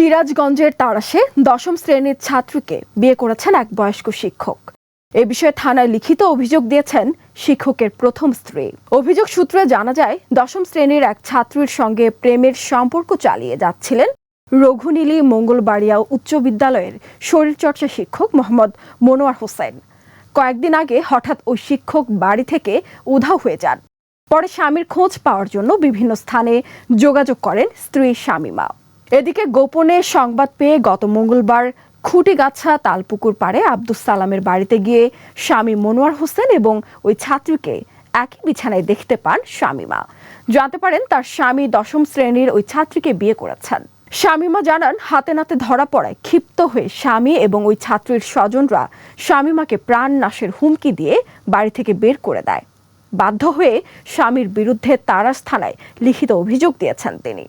সিরাজগঞ্জের তারাশে দশম শ্রেণির ছাত্রীকে বিয়ে করেছেন এক বয়স্ক শিক্ষক। এ বিষয়ে থানায় লিখিত অভিযোগ দিয়েছেন শিক্ষকের প্রথম স্ত্রী। অভিযোগ সূত্রে জানা যায়, দশম শ্রেণির এক ছাত্রীর সঙ্গে প্রেমের সম্পর্ক চালিয়ে যাচ্ছিলেন রঘুনীলি মঙ্গলবাড়িয়া উচ্চ বিদ্যালয়ের শরীরচর্চা শিক্ষক মোহাম্মদ মনোয়ার হোসেন। কয়েকদিন আগে হঠাৎ ওই শিক্ষক বাড়ি থেকে উধাও হয়ে যান। পরে স্বামীর খোঁজ পাওয়ার জন্য বিভিন্ন স্থানে যোগাযোগ করেন স্ত্রী শামীমা। এদিকে গোপনে সংবাদ পেয়ে গত মঙ্গলবার খুঁটিগাছা তালপুকুর পাড়ে আব্দুস সালামের বাড়িতে গিয়ে স্বামী মনোয়ার হোসেন এবং ওই ছাত্রীকে একই বিছানায় দেখতে পান শামীমা জানতে পারেন, তার স্বামী দশম শ্রেণির ওই ছাত্রীকে বিয়ে করেছেন। শামীমা জানান, হাতে নাতে ধরা পড়ায় ক্ষিপ্ত হয়ে স্বামী এবং ওই ছাত্রীর স্বজনরা শামীমাকে প্রাণ নাশের হুমকি দিয়ে বাড়ি থেকে বের করে দেয়। বাধ্য হয়ে স্বামীর বিরুদ্ধে তারাস থানায় লিখিত অভিযোগ দিয়েছেন তিনি।